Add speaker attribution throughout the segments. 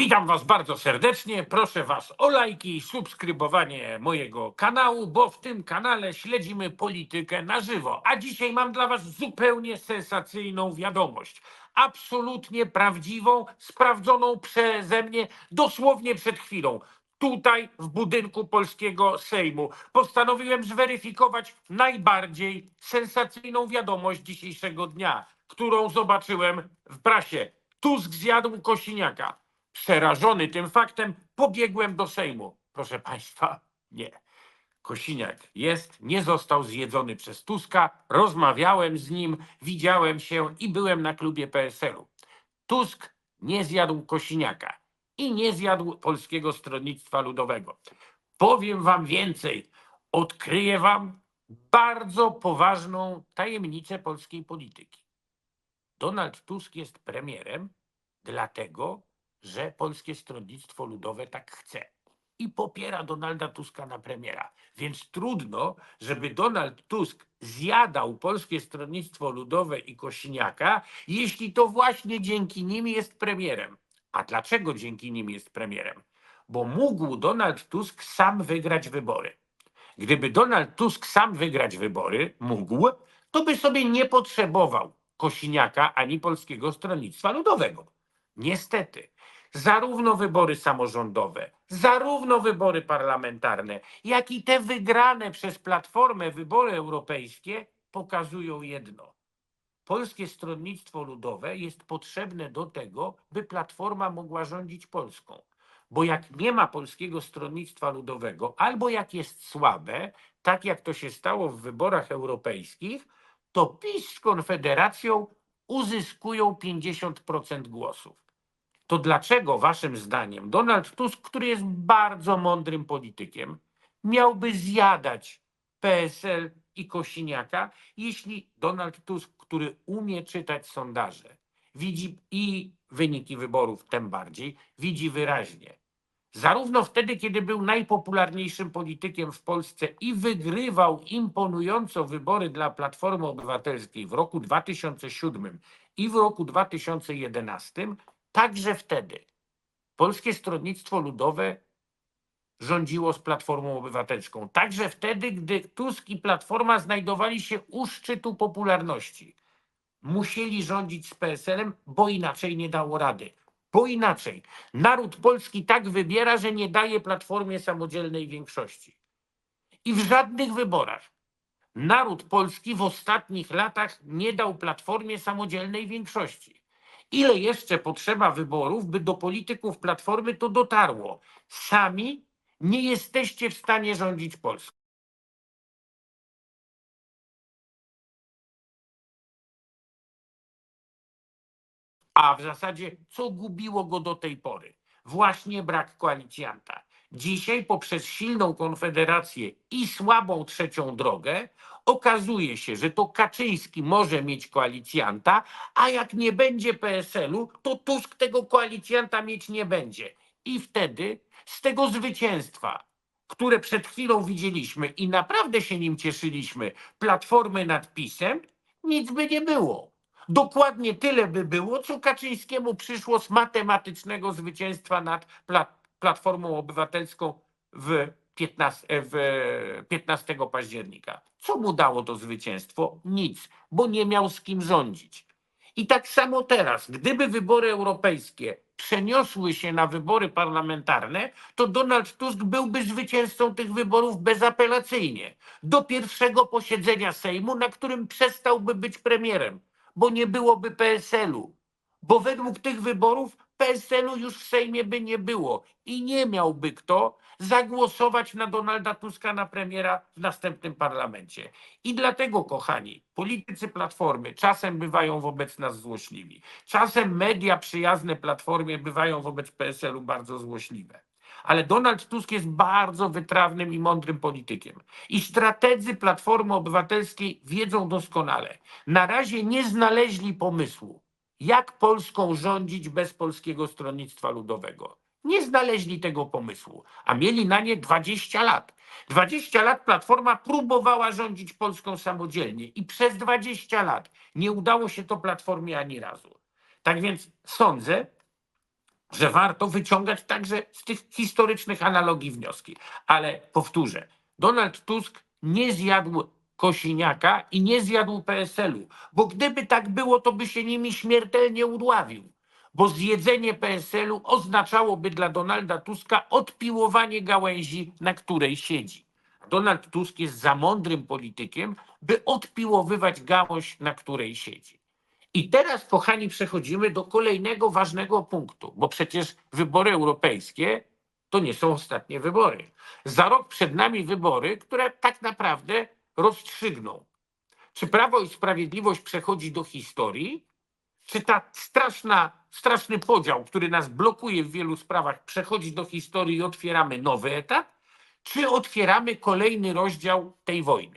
Speaker 1: Witam Was bardzo serdecznie. Proszę Was o lajki i subskrybowanie mojego kanału, bo w tym kanale śledzimy politykę na żywo. A dzisiaj mam dla Was zupełnie sensacyjną wiadomość. Absolutnie prawdziwą, sprawdzoną przeze mnie dosłownie przed chwilą. Tutaj w budynku polskiego Sejmu postanowiłem zweryfikować najbardziej sensacyjną wiadomość dzisiejszego dnia, którą zobaczyłem w prasie. Tusk zjadł Kosiniaka. Przerażony tym faktem pobiegłem do Sejmu. Proszę Państwa, nie. Kosiniak jest, nie został zjedzony przez Tuska. Rozmawiałem z nim, widziałem się i byłem na klubie PSL-u. Tusk nie zjadł Kosiniaka i nie zjadł Polskiego Stronnictwa Ludowego. Powiem Wam więcej. Odkryję Wam bardzo poważną tajemnicę polskiej polityki. Donald Tusk jest premierem, dlatego że Polskie Stronnictwo Ludowe tak chce i popiera Donalda Tuska na premiera. Więc trudno, żeby Donald Tusk zjadał Polskie Stronnictwo Ludowe i Kosiniaka, jeśli to właśnie dzięki nim jest premierem. A dlaczego dzięki nim jest premierem? Bo mógł Donald Tusk sam wygrać wybory. Gdyby Donald Tusk sam wygrać wybory mógł, to by sobie nie potrzebował Kosiniaka ani Polskiego Stronnictwa Ludowego. Niestety, zarówno wybory samorządowe, zarówno wybory parlamentarne, jak i te wygrane przez Platformę wybory europejskie pokazują jedno. Polskie Stronnictwo Ludowe jest potrzebne do tego, by Platforma mogła rządzić Polską. Bo jak nie ma Polskiego Stronnictwa Ludowego, albo jak jest słabe, tak jak to się stało w wyborach europejskich, to PiS z Konfederacją uzyskują 50% głosów. To dlaczego waszym zdaniem Donald Tusk, który jest bardzo mądrym politykiem, miałby zjadać PSL i Kosiniaka, jeśli Donald Tusk, który umie czytać sondaże, widzi i wyniki wyborów tym bardziej, widzi wyraźnie. Zarówno wtedy, kiedy był najpopularniejszym politykiem w Polsce i wygrywał imponująco wybory dla Platformy Obywatelskiej w roku 2007 i w roku 2011, także wtedy Polskie Stronnictwo Ludowe rządziło z Platformą Obywatelską. Także wtedy, gdy Tusk i Platforma znajdowali się u szczytu popularności. Musieli rządzić z PSL-em, bo inaczej nie dało rady. Bo inaczej. Naród polski tak wybiera, że nie daje Platformie samodzielnej większości. I w żadnych wyborach naród polski w ostatnich latach nie dał Platformie samodzielnej większości. Ile jeszcze potrzeba wyborów, by do polityków Platformy to dotarło? Sami nie jesteście w stanie rządzić Polską. A w zasadzie co gubiło go do tej pory? Właśnie brak koalicjanta. Dzisiaj poprzez silną konfederację i słabą trzecią drogę okazuje się, że to Kaczyński może mieć koalicjanta, a jak nie będzie PSL-u, to Tusk tego koalicjanta mieć nie będzie. I wtedy z tego zwycięstwa, które przed chwilą widzieliśmy i naprawdę się nim cieszyliśmy, platformy nad PiSem, nic by nie było. Dokładnie tyle by było, co Kaczyńskiemu przyszło z matematycznego zwycięstwa nad Pla- Platformą Obywatelską w 15, w 15 października. Co mu dało to zwycięstwo? Nic, bo nie miał z kim rządzić. I tak samo teraz, gdyby wybory europejskie przeniosły się na wybory parlamentarne, to Donald Tusk byłby zwycięzcą tych wyborów bezapelacyjnie. Do pierwszego posiedzenia Sejmu, na którym przestałby być premierem, bo nie byłoby PSL-u. Bo według tych wyborów PSL-u już w Sejmie by nie było i nie miałby kto zagłosować na Donalda Tuska na premiera w następnym parlamencie. I dlatego, kochani, politycy Platformy czasem bywają wobec nas złośliwi. Czasem media przyjazne Platformie bywają wobec PSL-u bardzo złośliwe. Ale Donald Tusk jest bardzo wytrawnym i mądrym politykiem. I strategzy Platformy Obywatelskiej wiedzą doskonale. Na razie nie znaleźli pomysłu, jak Polską rządzić bez Polskiego Stronnictwa Ludowego. Nie znaleźli tego pomysłu, a mieli na nie 20 lat. 20 lat Platforma próbowała rządzić Polską samodzielnie i przez 20 lat nie udało się to Platformie ani razu. Tak więc sądzę, że warto wyciągać także z tych historycznych analogii wnioski. Ale powtórzę, Donald Tusk nie zjadł Kosiniaka i nie zjadł PSL-u, bo gdyby tak było, to by się nimi śmiertelnie udławił. Bo zjedzenie PSL-u oznaczałoby dla Donalda Tuska odpiłowanie gałęzi, na której siedzi. Donald Tusk jest za mądrym politykiem, by odpiłowywać gałąź, na której siedzi. I teraz, kochani, przechodzimy do kolejnego ważnego punktu, bo przecież wybory europejskie to nie są ostatnie wybory. Za rok przed nami wybory, które tak naprawdę rozstrzygną, czy Prawo i Sprawiedliwość przechodzi do historii, czy ta straszna, straszny podział, który nas blokuje w wielu sprawach, przechodzi do historii i otwieramy nowy etap, czy otwieramy kolejny rozdział tej wojny.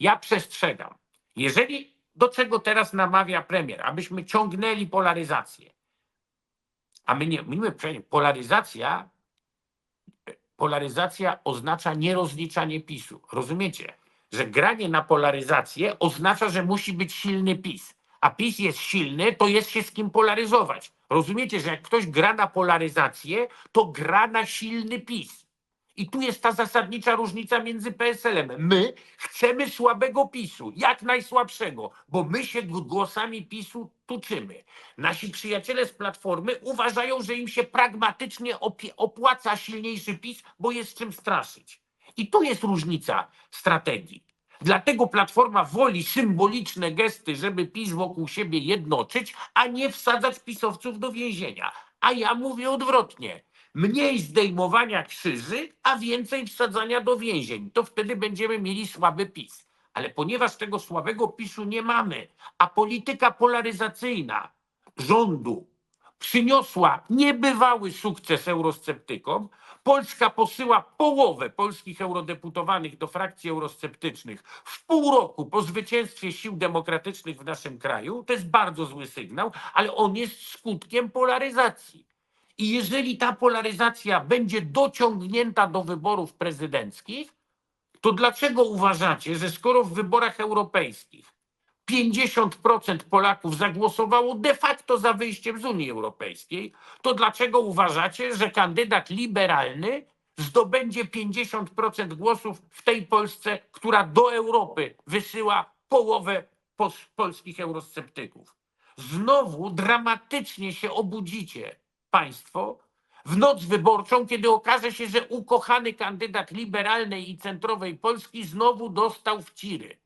Speaker 1: Ja przestrzegam. Jeżeli do czego teraz namawia premier, abyśmy ciągnęli polaryzację, a my nie że polaryzacja, polaryzacja oznacza nierozliczanie PiSu. Rozumiecie? Że granie na polaryzację oznacza, że musi być silny PiS. A PiS jest silny, to jest się z kim polaryzować. Rozumiecie, że jak ktoś gra na polaryzację, to gra na silny PiS. I tu jest ta zasadnicza różnica między PSL-em. My chcemy słabego PiSu, jak najsłabszego, bo my się głosami PiSu tuczymy. Nasi przyjaciele z Platformy uważają, że im się pragmatycznie opłaca silniejszy PiS, bo jest czym straszyć. I tu jest różnica strategii. Dlatego Platforma woli symboliczne gesty, żeby PiS wokół siebie jednoczyć, a nie wsadzać pisowców do więzienia. A ja mówię odwrotnie. Mniej zdejmowania krzyży, a więcej wsadzania do więzień. To wtedy będziemy mieli słaby PiS. Ale ponieważ tego słabego PiSu nie mamy, a polityka polaryzacyjna rządu przyniosła niebywały sukces eurosceptykom, Polska posyła połowę polskich eurodeputowanych do frakcji eurosceptycznych w pół roku po zwycięstwie sił demokratycznych w naszym kraju. To jest bardzo zły sygnał, ale on jest skutkiem polaryzacji. I jeżeli ta polaryzacja będzie dociągnięta do wyborów prezydenckich, to dlaczego uważacie, że skoro w wyborach europejskich 50% Polaków zagłosowało de facto za wyjściem z Unii Europejskiej, to dlaczego uważacie, że kandydat liberalny zdobędzie 50% głosów w tej Polsce, która do Europy wysyła połowę polskich eurosceptyków? Znowu dramatycznie się obudzicie państwo w noc wyborczą, kiedy okaże się, że ukochany kandydat liberalnej i centrowej Polski znowu dostał w ciry.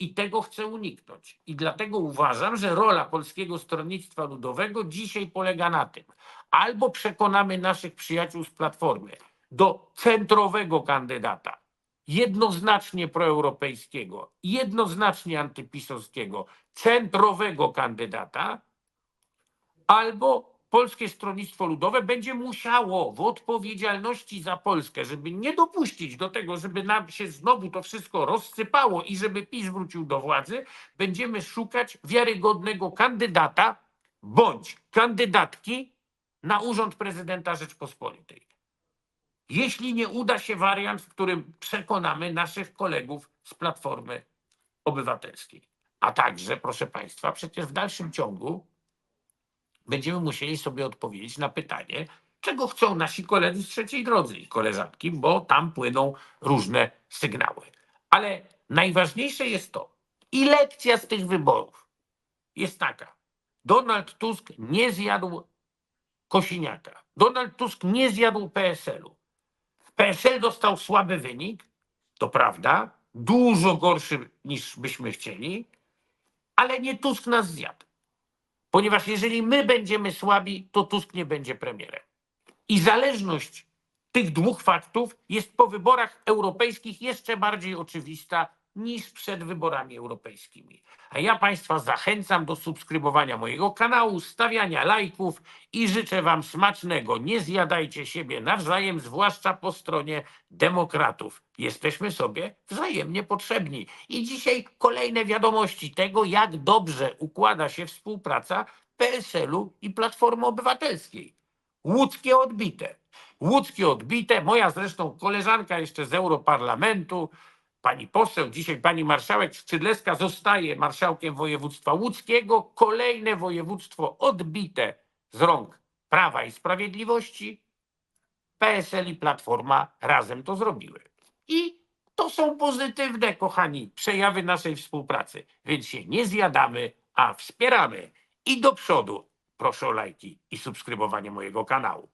Speaker 1: I tego chcę uniknąć. I dlatego uważam, że rola Polskiego Stronnictwa Ludowego dzisiaj polega na tym, albo przekonamy naszych przyjaciół z Platformy do centrowego kandydata, jednoznacznie proeuropejskiego, jednoznacznie antypisowskiego, centrowego kandydata, albo Polskie Stronnictwo Ludowe będzie musiało w odpowiedzialności za Polskę, żeby nie dopuścić do tego, żeby nam się znowu to wszystko rozsypało i żeby PiS wrócił do władzy, będziemy szukać wiarygodnego kandydata bądź kandydatki na urząd prezydenta Rzeczpospolitej. Jeśli nie uda się wariant, w którym przekonamy naszych kolegów z Platformy Obywatelskiej. A także, proszę Państwa, przecież w dalszym ciągu będziemy musieli sobie odpowiedzieć na pytanie, czego chcą nasi koledzy z trzeciej drodzy i koleżanki, bo tam płyną różne sygnały. Ale najważniejsze jest to, i lekcja z tych wyborów jest taka. Donald Tusk nie zjadł Kosiniaka. Donald Tusk nie zjadł PSL-u. PSL dostał słaby wynik, to prawda, dużo gorszy niż byśmy chcieli, ale nie Tusk nas zjadł. Ponieważ jeżeli my będziemy słabi, to Tusk nie będzie premierem. I zależność tych dwóch faktów jest po wyborach europejskich jeszcze bardziej oczywista niż przed wyborami europejskimi. A ja Państwa zachęcam do subskrybowania mojego kanału, stawiania lajków i życzę Wam smacznego. Nie zjadajcie siebie nawzajem, zwłaszcza po stronie demokratów. Jesteśmy sobie wzajemnie potrzebni. I dzisiaj kolejne wiadomości tego, jak dobrze układa się współpraca PSL-u i Platformy Obywatelskiej. Łódzkie odbite. Łódzkie odbite. Moja zresztą koleżanka jeszcze z Europarlamentu, pani poseł, dzisiaj pani marszałek Skrzydlewska zostaje marszałkiem województwa łódzkiego. Kolejne województwo odbite z rąk Prawa i Sprawiedliwości, PSL i Platforma razem to zrobiły. I to są pozytywne, kochani, przejawy naszej współpracy. Więc się nie zjadamy, a wspieramy. I do przodu proszę o lajki i subskrybowanie mojego kanału.